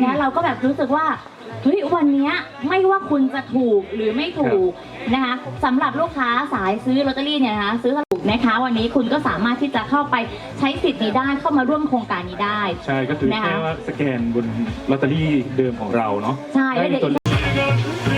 เนี้ยเราก็แบบรู้สึกว่าเฮ้ยวันเนี้ยไม่ว่าคุณจะถูกหรือไม่ถูกนะคะสำหรับลูกค้าสายซื้อลอตเตอรี่เนี่ยนะคะซื้อถูกนะคะ วันนี้คุณก็สามารถที่จะเข้าไปใช้สิทธิ์นี้ได้เข้ามาร่วมโครงการนี้ได้ ใช่ก็คือนะคะแค่ว่าสแกนบนลอตเตอรี่เดิมของเราเนาะใช่แล้วเดี๋ยวตัวที่สื่อ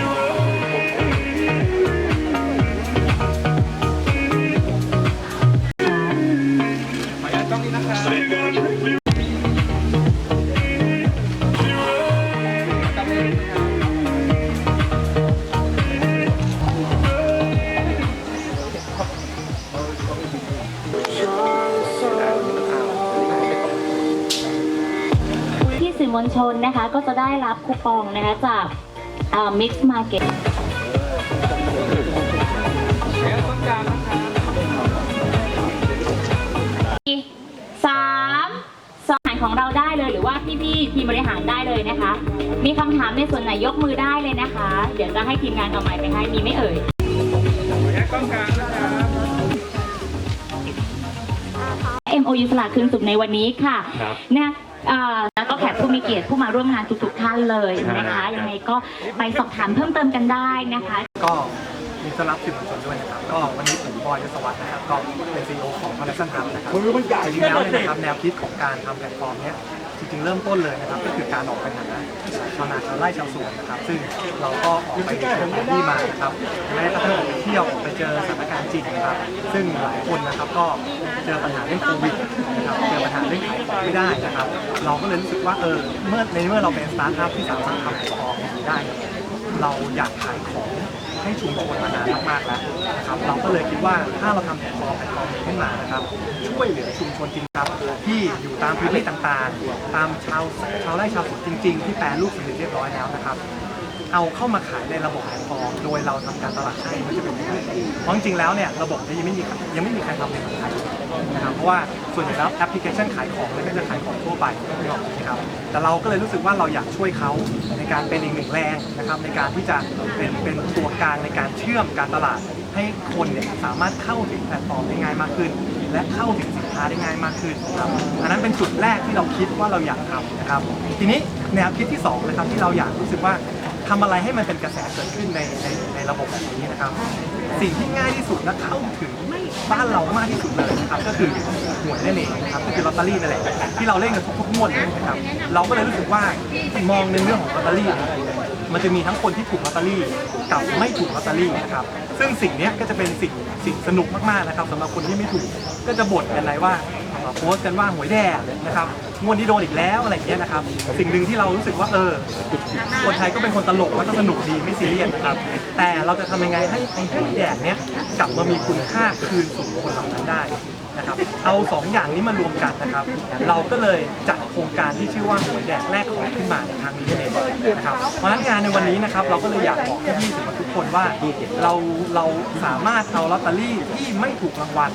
มวลชนนะคะ ก็จะได้รับคูปองนะคะจากมิกซ์มาร์เก็ตสามสองหารของเราได้เลยหรือว่าพี่ๆทีมบริหารได้เลยนะคะ มีคำถามในส่วนไหนยกมือได้เลยนะคะ เดี๋ยวจะให้ทีมงานเอาไมค์ไปให้มีไหม่เอ่ย MOU สลากคืนสุขในวันนี้ค่ะครับนะเอ่อแล้วก็แขกผู้มีเกียรติผู้มาร่วมงานทุกๆท่านเลยนะคะใช่ยังไงก็ไปสอบถามเพิ่มเติมกันได้นะคะ ก็มีต้อนรับสื่อมวลชนด้วยนะครับ ก็วันนี้ผมบอยยศวัฒน์นะครับ ก็เป็นซีอีโอของคอนเนคชั่นทับนะครับจริงๆแล้วเนี่ยนะครับแนวคิดของการทำแพลตฟอร์มเนี้ย จริงๆเริ่มต้นเลยนะครับ ก็คือการออกไปหาชาวนาชาวไร่ชาวสวนนะครับ ซึ่งเราก็ออกไปเห็นพื้นที่มานะครับแม้กระทั่งไปเที่ยวไปเจอสถานการณ์จริงนะครับ ซึ่งหลายคนนะครับก็เจอปัญหาเรื่องโควิดนะครับเจอปัญหาเรื่องขายของไม่ได้นะครับ เราก็เลยรู้สึกว่าเออเมื่อในเมื่อเราเป็นสตาร์ทอัพที่สามารถทำแพลตฟองได้ เราอยากขายของ ให้ชุมชนมานานมากๆแล้วนะครับเราก็เลยคิดว่าถ้าเราทำแพลตฟอร์มแพลตฟอร์มหนึ่งขึ้นมานะครับช่วยเหลือชุมชนจริงครับที่อยู่ตามพื้นที่ต่างๆ ตามชาวชาวไร่ชาวสวนจริง ๆ ที่แปลรูปสำเร็จเรียบร้อยแล้วนะครับ เอาเข้ามาขายในระบบแพลตฟอร์มโดยเราทำการตลาดให้มันจะเป็นยังไงเพราะจริงๆแล้วเนี่ยระบบนี้ยังไม่มียังไม่มีใครทำในเมืองไทยนะครับเพราะว่าส่วนใหญ่แล้วแอปพลิเคชันขายของเนี่ยก็จะขายของทั่วไปนะครับแต่เราก็เลยรู้สึกว่าเราอยากช่วยเขาในการเป็นอีกหนึ่งแรงนะครับในการที่จะเป็นเป็นตัวกลางในการเชื่อมการตลาดให้คนเนี่ยสามารถเข้าถึงแพลตฟอร์มได้ง่ายมากขึ้น และเข้าถึงสินค้าได้ง่ายมากขึ้นนะครับอันนั้นเป็นจุดแรกที่เราคิดว่าเราอยากทำนะครับทีนี้แนวคิดที่สองนะครับที่เราอยากรู้สึกว่า ทำอะไรให้มันเป็นกระแสเกิดขึ้นในในในระบบแบบนี้นะครับ สิ่งที่ง่ายที่สุดและเข้าถึงบ้านเรามากที่สุดเลยนะครับก็คือหวยนั่นเองนะครับก็คือลอตเตอรี่นั่นแหละที่เราเล่นกันทุกๆงวดเลยนะครับเราก็เลยรู้สึกว่ามองในเรื่องของลอตเตอรี่ มันจะมีทั้งคนที่ถูกลอตเตอรี่กับไม่ถูกลอตเตอรี่นะครับซึ่งสิ่งนี้ก็จะเป็นสิ่งสิ่งสนุกมากๆนะครับสำหรับคนที่ไม่ถูกก็จะบ่นกันเลยว่าโพสต์กันว่าหวยแดงนะครับ งวดนี้โดนอีกแล้วอะไรอย่างเงี้ยนะครับ สิ่งหนึ่งที่เรารู้สึกว่าเออ คนไทยก็เป็นคนตลกแล้วก็สนุกดีไม่ซีเรียสนะครับ แต่เราจะทำยังไงให้ไอ้แดงเนี้ยกลับมามีคุณค่าคืนสู่คนเหล่านั้นได้ นะครับเอาสองอย่างนี้มารวมกันนะครับ เราก็เลยจัดโครงการที่ชื่อว่าหวยแดกแรกของขึ้นมาในครั้งนี้นั่นเองนะครับเพราะฉะนั้นงานในวันนี้นะครับเราก็เลยอยากบอกพี่ๆสื่อมวลทุกคนว่าเราเราสามารถเอาลอตเตอรี่ที่ไม่ถูกรางวัล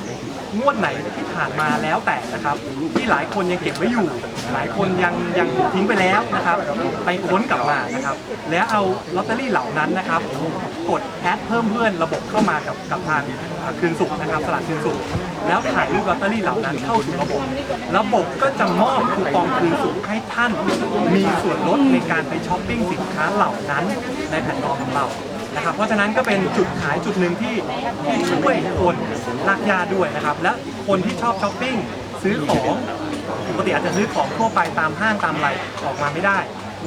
งวดไหนที่ผ่านมาแล้วแต่นะครับที่หลายคนยังเก็บไว้อยู่ หลายคนยังยังทิ้งไปแล้วนะครับ ไปค้นกลับมานะครับ แล้วเอาลอตเตอรี่เหล่านั้นนะครับ กดแอดเพิ่มเพื่อนระบบเข้ามากับกับทางคืนสุขนะครับสลากคืนสุขแล้วถ่ายรูปลอตเตอรี่เหล่านั้นเข้าสู่ระบบ ระบบก็จะมอบคูปองคืนสุขให้ท่านมีส่วนลดในการไปช้อปปิ้งสินค้าเหล่านั้นในแพลตฟอร์มของเรานะครับเพราะฉะนั้นก็เป็นจุดขายจุดหนึ่งที่ที่ช่วยคนลากยาด้วยนะครับ และคนที่ชอบช้อปปิ้งซื้อของ ปกติอาจจะซื้อของทั่วไปตามห้างตามอะไรออกมาไม่ได้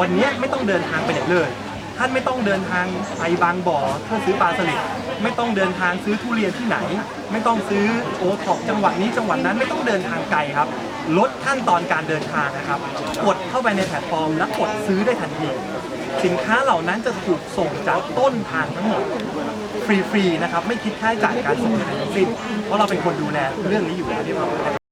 วันนี้ไม่ต้องเดินทางไปไหนเลย ท่านไม่ต้องเดินทางไปบางบ่อเพื่อซื้อปลาสลิดไม่ต้องเดินทางซื้อทุเรียนที่ไหน ไม่ต้องซื้อโอท็อปจังหวัดนี้จังหวัดนั้นไม่ต้องเดินทางไกลครับ ลดขั้นตอนการเดินทางนะครับ กดเข้าไปในแพลตฟอร์ม และกดซื้อได้ทันที สินค้าเหล่านั้นจะถูกส่งจากต้นทางทั้งหมดฟรีๆนะครับไม่คิดค่าใช้จ่ายการส่งทั้งสิ้นเพราะเราเป็นคนดูแลเรื่องนี้อยู่แล้วที่เรา